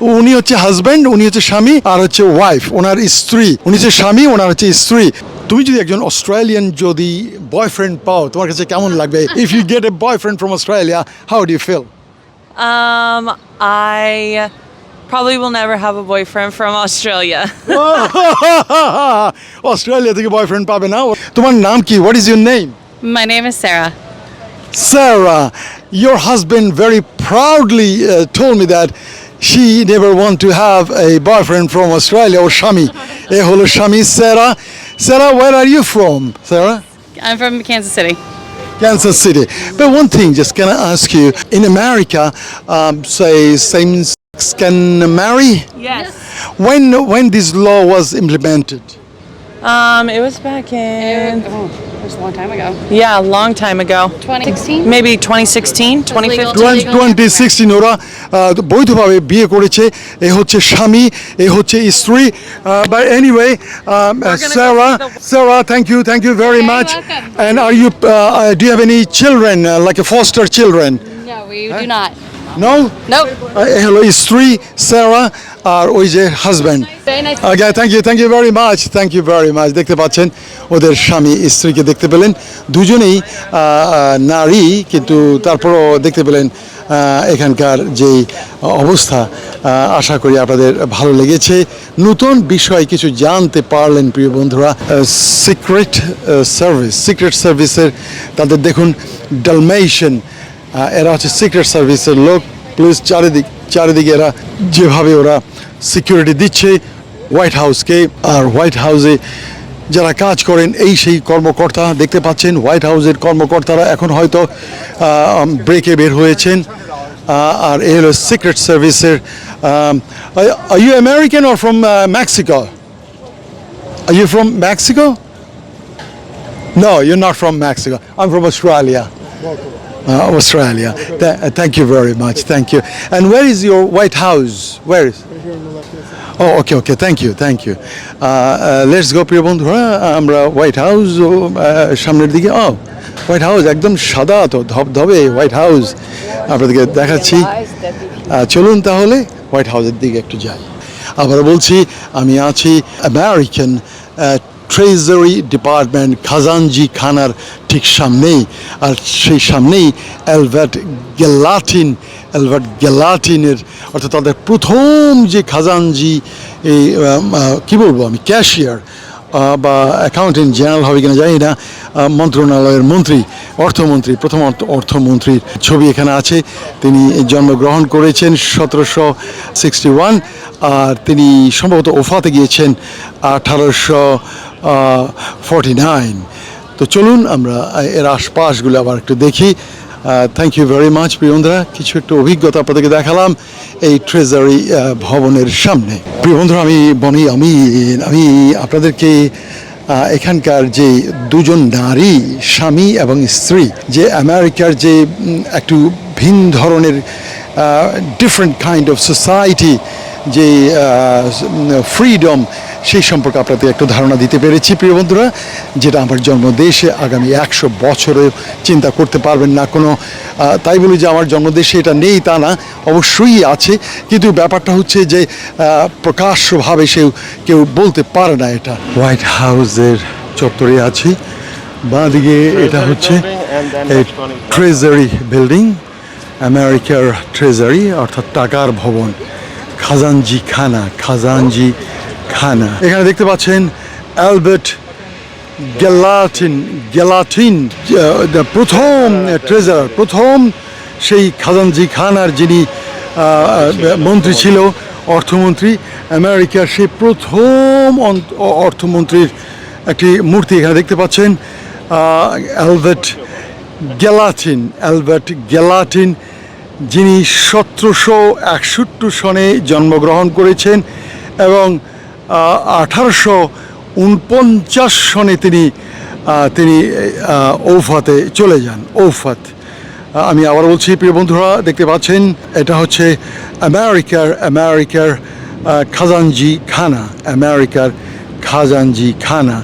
উনি হচ্ছে হাজব্যান্ড উনি হচ্ছে স্বামী আর হচ্ছে ওয়াইফ ওনার স্ত্রী উনি হচ্ছে স্বামী ওনার হচ্ছে স্ত্রী তুমি যদি একজন অস্ট্রেলিয়ান যদি বয়ফ্রেন্ড পাও তোমার কাছে কেমন লাগবে if you get a boyfriend from Australia how do feel Um, I probably will never have a boyfriend from Australia. Australia থেকে বয়ফ্রেন্ড পাবে না তোমার নাম কি what is your name My name is Sarah. Sarah, your husband very proudly uh, told me that she never want to have a boyfriend from Australia or Shami. Eh, hello, Shami, Sarah. Sarah, where are you from, Sarah? I'm from Kansas City. Kansas City. But one thing, just gonna ask you, in America, um, say same sex can marry? Yes. When when this law was implemented? Um, it was back in. It, oh was a long time ago. yeah, a long time ago. 2016? Maybe 2016, 2015. Twenty sixteen ওরা আহ, বৈধভাবে বিয়ে করেছে এ হচ্ছে স্বামী এ হচ্ছে স্ত্রী but anyway Sarah Sarah thank you thank you very much welcome. And are you do have any children like a foster children No, we do not. No Nope. এ হলো স্ত্রী সারা আর ওই যে husband Very nice. Okay thank you thank you very much thank you very much দেখতে পাচ্ছেন ওদের স্বামী স্ত্রীকে দেখতে পেলেন। দুজনেই নারী কিন্তু তারপরও দেখতে পেলেন এখানকার যেই অবস্থা আশা করি আপনাদের ভালো লেগেছে। নতুন বিষয় কিছু জানতে পারলেন প্রিয় বন্ধুরা সিক্রেট সার্ভিস সিক্রেট সার্ভিসের তাদের দেখুন ডালমেশন এরা হচ্ছে সিক্রেট সার্ভিসের লোক। প্লিজ চারিদিক চারিদিকে এরা যেভাবে ওরা সিকিউরিটি দিচ্ছে হোয়াইট হাউসকে আর হোয়াইট হাউসে যারা কাজ করেন এই সেই কর্মকর্তা দেখতে পাচ্ছেন। হোয়াইট হাউসের কর্মকর্তারা এখন হয়তো ব্রেকে বের হয়েছেন। আর এ হলো সিক্রেট সার্ভিসের you American or from Mexico you from Mexico No, you're not from Mexico. I'm from Australia. Uh, Australia. Th- uh, thank you very much. Thank you. And where is your White House? Where is? Oh, okay, okay. Thank you, thank you. Uh, uh, let's go, প্রিয় বন্ধুরা আমরা white house সামনের দিকে ও white house একদম সাদা তো ধবধবে white house আপনাদেরকে দেখাচ্ছি চলুন তাহলে হোয়াইট হাউসের দিকে একটু যাই আবার বলছি আমি আছি আমেরিকান ট্রেজারি ডিপার্টমেন্ট খাজানজি খানার ঠিক সামনেই। আর সেই সামনেই অ্যালভার্ট গেলাটিন অ্যালভার্ট গেলাটিনের অর্থাৎ তাদের প্রথম যে খাজানজি এই কী বলব আমি ক্যাশিয়ার বা অ্যাকাউন্টেন্ট জেনারেল হবে কিনা জানি না মন্ত্রণালয়ের মন্ত্রী, অর্থমন্ত্রী, প্রথম অর্থ- অর্থমন্ত্রীর ছবি এখানে আছে। তিনি জন্মগ্রহণ করেছেন সতেরোশো সিক্সটি ওয়ান, আর তিনি সম্ভবত ওফাতে গিয়েছেন আঠারোশো ফর্টি নাইন। তো চলুন আমরা এর আশপাশগুলো আবার একটু দেখি। থ্যাংক ইউ ভেরি মাচ প্রিয় বন্ধুরা কিছু একটু অভিজ্ঞতা আপনাদেরকে দেখালাম এই ট্রেজারি ভবনের সামনে। প্রিয় বন্ধুরা আমি বনি, আমি আমি আপনাদেরকে এখানকার যে দুজন নারী, স্বামী এবং স্ত্রী, যে আমেরিকার যে একটু ভিন ধরনের ডিফারেন্ট কাইন্ড অফ সোসাইটি যে ফ্রিডম সেই সম্পর্কে আপনাদের একটু ধারণা দিতে পেরেছি। প্রিয় বন্ধুরা, যেটা আমার জন্মদেশে আগামী একশো বছরে চিন্তা করতে পারবেন না কোনো তাই বলি যে আমার জন্মদেশে এটা নেই তা না, অবশ্যই আছে। কিন্তু ব্যাপারটা হচ্ছে যে প্রকাশ্যভাবে সেও কেউ বলতে পারে না এটা। হোয়াইট হাউসের চত্বরে আছি। বাঁদিকে এটা হচ্ছে ট্রেজারি বিল্ডিং আমেরিকার ট্রেজারি অর্থাৎ টাকার ভবন। খাজানজি খানা খাজানজি খানা। এখানে দেখতে পাচ্ছেন অ্যালবার্ট গেলাটিন গেলাটিন প্রথম ট্রেজার প্রথম সেই খাজানজি খানার যিনি মন্ত্রী ছিল, অর্থমন্ত্রী, আমেরিকার সেই প্রথম অর্থমন্ত্রীর একটি মূর্তি এখানে দেখতে পাচ্ছেন অ্যালবার্ট গেলাটিন অ্যালবার্ট গেলাটিন যিনি সতেরোশো একষট্টি সনে জন্মগ্রহণ করেছেন এবং আঠারোশো উনপঞ্চাশ সনে তিনি তিনি ঔফাতে চলে যান ঔফাত আমি আবার বলছি, প্রিয় বন্ধুরা, দেখতে পাচ্ছেন, এটা হচ্ছে আমেরিকার আমেরিকার খাজানজি খানা, আমেরিকার খাজানজি খানা।